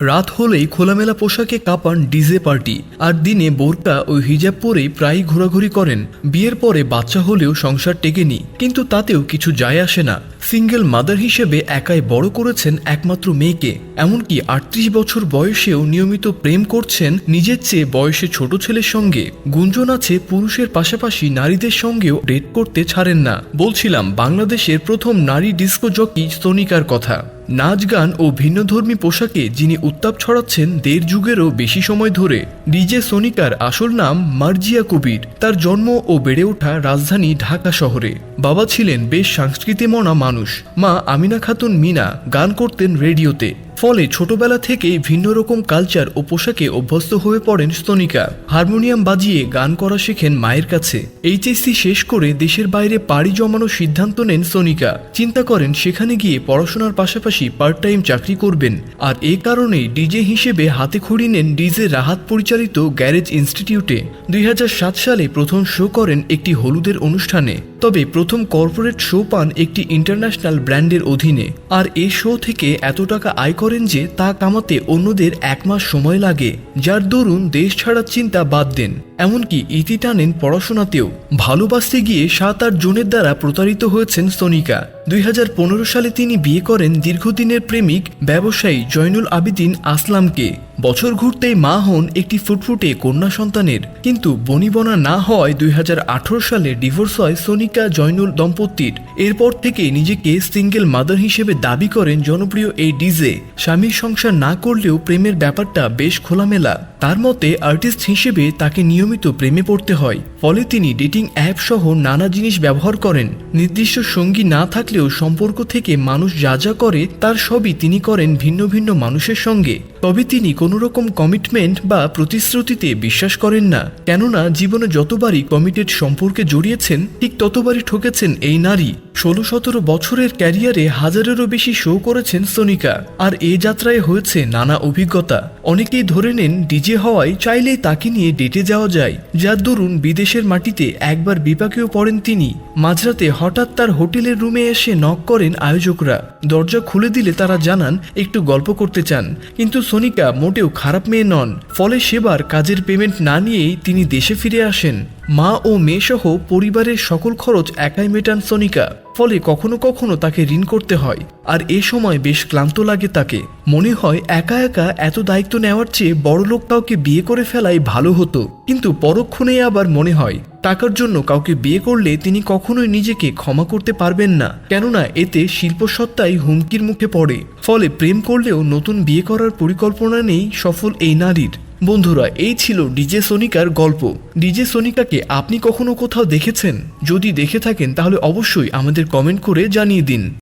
রাত হলেই খোলামেলা পোশাকে কাঁপান ডিজে পার্টি, আর দিনে বোরকা ও হিজাব পরেই প্রায়ই ঘোরাঘুরি করেন। বিয়ের পরে বাচ্চা হলেও সংসার টেকেনি, কিন্তু তাতেও কিছু যায় আসে না। সিঙ্গেল মাদার হিসেবে একাই বড় করেছেন একমাত্র মেয়েকে, এমনকি আটত্রিশ বছর বয়সেও নিয়মিত প্রেম করছেন নিজের চেয়ে বয়সে ছোট ছেলের সঙ্গে। গুঞ্জন আছে পুরুষের পাশাপাশি নারীদের সঙ্গেও ডেট করতে ছাড়েন না। বলছিলাম, বাংলাদেশের প্রথম নারী ডিস্কো জকি সোনিকার কথা। নাচ গান ও ভিন্নধর্মী পোশাকে যিনি উত্তাপ ছড়াচ্ছেন দেড় যুগেরও বেশি সময় ধরে, ডিজে সোনিকার আসল নাম মার্জিয়া কবির। তার জন্ম ও বেড়ে ওঠা রাজধানী ঢাকা শহরে। বাবা ছিলেন বেশ সংস্কৃতিমনা মানুষ। মা আমিনা খাতুন মিনা গান করতেন রেডিওতে। ফলে ছোটবেলা থেকেই ভিন্ন রকম কালচার ও পোশাকে অভ্যস্ত হয়ে পড়েন স্তনিকা। হারমোনিয়াম বাজিয়ে গান করা শেখেন মায়ের কাছে। এইচএসসি শেষ করে দেশের বাইরে পাড়ি জমানোর সিদ্ধান্ত নেন সোনিকা চিন্তা করেন সেখানে গিয়ে পড়াশোনার পাশাপাশি পার্ট টাইম চাকরি করবেন। আর এ কারণেই ডিজে হিসেবে হাতে খড়ি নেন ডিজে রাহাত পরিচালিত গ্যারেজ ইনস্টিটিউটে। দুই হাজার সাত সালে প্রথম শো করেন একটি হলুদের অনুষ্ঠানে। তবে প্রথম কর্পোরেট শো পান একটি ইন্টারন্যাশনাল ব্র্যান্ডের অধীনে। আর এ শো থেকে এত টাকা আয় করেন যে তা কামাতে অন্যদের এক মাস সময় লাগে, যার দরুন দেশ ছাড়ার চিন্তা বাদ দেন। এমনকি ইতি টানেন পড়াশোনাতেও। ভালোবাসতে গিয়ে সাত আট জনের দ্বারা প্রতারিত হয়েছেন সোনিকা। দুই হাজার পনেরো সালে তিনি বিয়ে করেন দীর্ঘদিনের প্রেমিক ব্যবসায়ী জয়নুল আবিদিন আসলামকে। বছর ঘুরতেই মা হন একটি ফুটফুটে কন্যা সন্তানের। কিন্তু বনিবনা না হয় দুই হাজার আঠারো সালে ডিভোর্স হয় সোনিকা জয়নুল দম্পতির। এরপর থেকে নিজেকে সিঙ্গেল মাদার হিসেবে দাবি করেন জনপ্রিয় এই ডিজে। স্বামীর সংসার না করলেও প্রেমের ব্যাপারটা বেশ খোলামেলা। তার মতে আর্টিস্ট হিসেবে তাকে নিয়মিত প্রেমে পড়তে হয়। ফলে তিনি ডেটিং অ্যাপ সহ নানা জিনিস ব্যবহার করেন। নির্দিষ্ট সঙ্গী না থাকলেও সম্পর্ক থেকে মানুষ যা যা করে, তার সবই তিনি করেন ভিন্ন ভিন্ন মানুষের সঙ্গে। তবে তিনি কোনো রকম কমিটমেন্ট বা প্রতিশ্রুতিতে বিশ্বাস করেন না। কেননা, জীবনে যতবারই কমিটেড সম্পর্কে জড়িয়েছেন, ঠিক ততবারই ঠকেছেন এই নারী। ষোলো সতেরো বছরের ক্যারিয়ারে হাজারেরও বেশি শো করেছেন সোনিকা। আর এ যাত্রায় হয়েছে নানা অভিজ্ঞতা। অনেকেই ধরে নেন, ডিজে হওয়ায় চাইলেই তাকে নিয়ে ডেটে যাওয়া যায়। যার দরুন বিদেশের মাটিতে একবার বিপাকেও পড়েন তিনি। মাঝরাতে হঠাৎ তার হোটেলের রুমে এসে নক করেন আয়োজকরা। দরজা খুলে দিলে তারা জানান, একটু গল্প করতে চান। কিন্তু সোনিকা মোটেও খারাপ মেয়ে নন। ফলে সেবার কাজের পেমেন্ট না নিয়েই তিনি দেশে ফিরে আসেন। মা ও মেয়েসহ পরিবারের সকল খরচ একাই মেটান সোনিকা। ফলে কখনো কখনো তাকে ঋণ করতে হয়। আর এ সময় বেশ ক্লান্ত লাগে তাকে। মনে হয় একা একা এত দায়িত্ব নেওয়ার চেয়ে বড়লোক কাউকে বিয়ে করে ফেলাই ভালো হতো। কিন্তু পরক্ষণে আবার মনে হয়, টাকার জন্য কাউকে বিয়ে করলে তিনি কখনোই নিজেকে ক্ষমা করতে পারবেন না। কেননা এতে শিল্পসত্তাই হুমকির মুখে পড়ে। ফলে প্রেম করলেও নতুন বিয়ে করার পরিকল্পনা নেই সফল এই নারীর। বন্ধুরা, এই ছিল ডিজে সোনিকার গল্প। ডিজে সোনিকাকে আপনি কখনো কোথাও দেখেছেন? যদি দেখে থাকেন, তাহলে অবশ্যই আমাদের কমেন্ট করে জানিয়ে দিন।